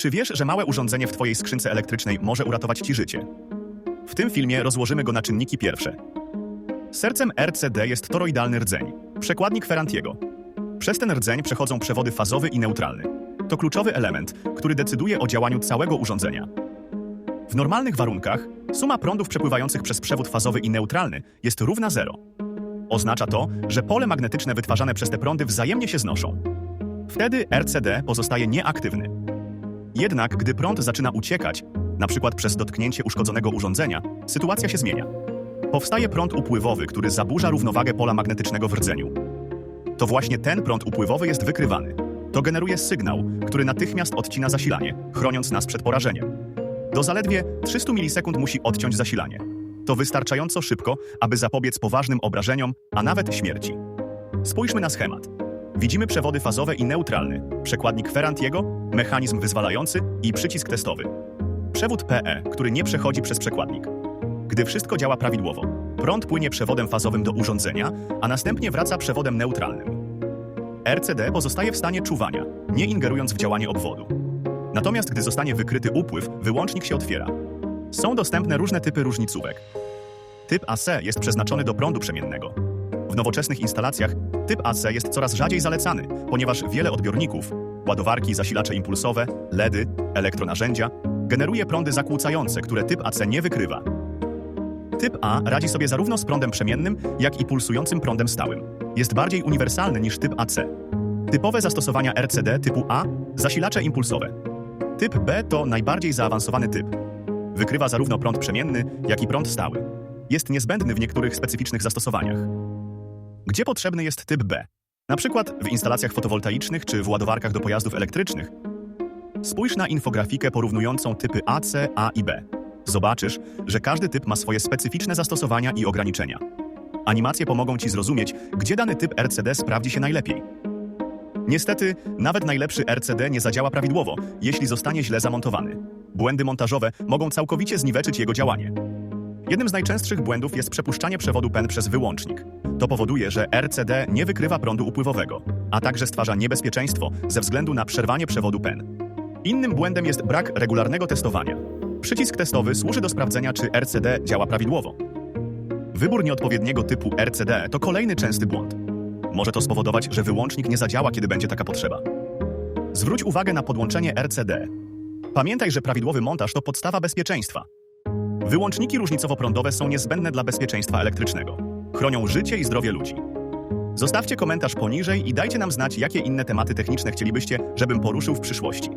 Czy wiesz, że małe urządzenie w Twojej skrzynce elektrycznej może uratować Ci życie? W tym filmie rozłożymy go na czynniki pierwsze. Sercem RCD jest toroidalny rdzeń, przekładnik Ferrantiego. Przez ten rdzeń przechodzą przewody fazowy i neutralny. To kluczowy element, który decyduje o działaniu całego urządzenia. W normalnych warunkach suma prądów przepływających przez przewód fazowy i neutralny jest równa zero. Oznacza to, że pole magnetyczne wytwarzane przez te prądy wzajemnie się znoszą. Wtedy RCD pozostaje nieaktywny. Jednak gdy prąd zaczyna uciekać, przykład przez dotknięcie uszkodzonego urządzenia, sytuacja się zmienia. Powstaje prąd upływowy, który zaburza równowagę pola magnetycznego w rdzeniu. To właśnie ten prąd upływowy jest wykrywany. To generuje sygnał, który natychmiast odcina zasilanie, chroniąc nas przed porażeniem. Do zaledwie 300 milisekund musi odciąć zasilanie. To wystarczająco szybko, aby zapobiec poważnym obrażeniom, a nawet śmierci. Spójrzmy na schemat. Widzimy przewody fazowe i neutralny, przekładnik Ferrantiego, mechanizm wyzwalający i przycisk testowy. Przewód PE, który nie przechodzi przez przekładnik. Gdy wszystko działa prawidłowo, prąd płynie przewodem fazowym do urządzenia, a następnie wraca przewodem neutralnym. RCD pozostaje w stanie czuwania, nie ingerując w działanie obwodu. Natomiast gdy zostanie wykryty upływ, wyłącznik się otwiera. Są dostępne różne typy różnicówek. Typ AC jest przeznaczony do prądu przemiennego. W nowoczesnych instalacjach typ AC jest coraz rzadziej zalecany, ponieważ wiele odbiorników, ładowarki, zasilacze impulsowe, LEDy, elektronarzędzia, generuje prądy zakłócające, które typ AC nie wykrywa. Typ A radzi sobie zarówno z prądem przemiennym, jak i pulsującym prądem stałym. Jest bardziej uniwersalny niż typ AC. Typowe zastosowania RCD typu A zasilacze impulsowe. Typ B to najbardziej zaawansowany typ. Wykrywa zarówno prąd przemienny, jak i prąd stały. Jest niezbędny w niektórych specyficznych zastosowaniach. Gdzie potrzebny jest typ B? Na przykład w instalacjach fotowoltaicznych czy w ładowarkach do pojazdów elektrycznych. Spójrz na infografikę porównującą typy AC, A i B. Zobaczysz, że każdy typ ma swoje specyficzne zastosowania i ograniczenia. Animacje pomogą Ci zrozumieć, gdzie dany typ RCD sprawdzi się najlepiej. Niestety, nawet najlepszy RCD nie zadziała prawidłowo, jeśli zostanie źle zamontowany. Błędy montażowe mogą całkowicie zniweczyć jego działanie. Jednym z najczęstszych błędów jest przepuszczanie przewodu PEN przez wyłącznik. To powoduje, że RCD nie wykrywa prądu upływowego, a także stwarza niebezpieczeństwo ze względu na przerwanie przewodu PEN. Innym błędem jest brak regularnego testowania. Przycisk testowy służy do sprawdzenia, czy RCD działa prawidłowo. Wybór nieodpowiedniego typu RCD to kolejny częsty błąd. Może to spowodować, że wyłącznik nie zadziała, kiedy będzie taka potrzeba. Zwróć uwagę na podłączenie RCD. Pamiętaj, że prawidłowy montaż to podstawa bezpieczeństwa. Wyłączniki różnicowo-prądowe są niezbędne dla bezpieczeństwa elektrycznego. Chronią życie i zdrowie ludzi. Zostawcie komentarz poniżej i dajcie nam znać, jakie inne tematy techniczne chcielibyście, żebym poruszył w przyszłości.